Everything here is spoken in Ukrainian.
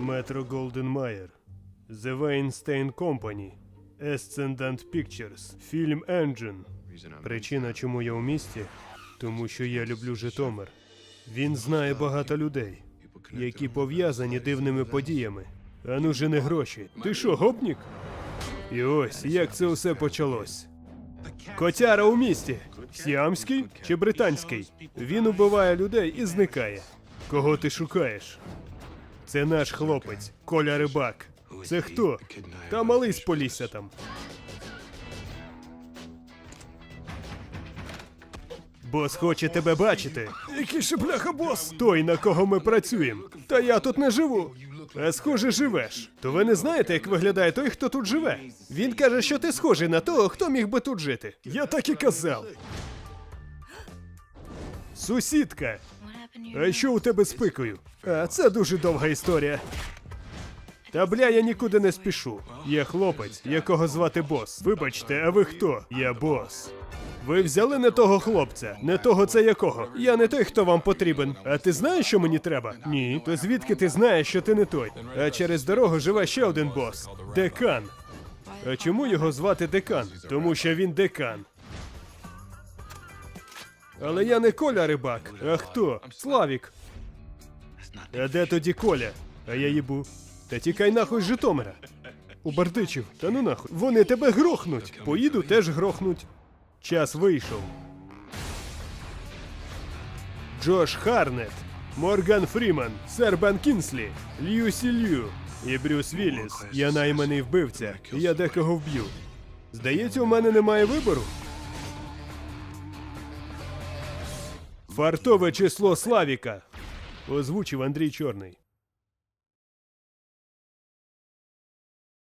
Метро Голден Майер, The Weinstein Company, Ascendant Pictures, Film Engine. Причина, чому я у місті, тому що я люблю Житомир. Він знає багато людей, які пов'язані дивними подіями. Ану жени гроші. Ти що, гопнік? І ось як це усе почалось. Котяра у місті. Сіамський чи британський? Він убиває людей і зникає. Кого ти шукаєш? Це наш хлопець, Коля Рибак. Це хто? Та малий з Полісся там. Бос хоче тебе бачити. Який ще бляха бос? Той, на кого ми працюємо. Та я тут не живу. А схоже, живеш. То ви не знаєте, як виглядає той, хто тут живе. Він каже, що ти схожий на того, хто міг би тут жити. Я так і казав. Сусідка. А що у тебе з пикою? А це дуже довга історія. Та бля, я нікуди не спішу. Я хлопець, якого звати бос. Вибачте, а ви хто? Я бос. Ви взяли не того хлопця, не того це якого. Я не той, хто вам потрібен. А ти знаєш, що мені треба? Ні. То звідки ти знаєш, що ти не той? А через дорогу живе ще один бос. Декан. А чому його звати декан? Тому що він декан. Але я не Коля Рибак. А хто? Славік. А де тоді Коля? А я їбу. Та тікай нахуй з Житомира. У бардичів, та ну нахуй. Вони тебе грохнуть. Поїду теж грохнуть. Час вийшов. Джош Харнет, Морган Фріман, Сер Бен Кінслі, Льюсі Лью і Брюс Вілліс. Я найманий вбивця, я декого вб'ю. Здається, у мене немає вибору. Фартове число Славіка. Озвучив Андрій Чорний.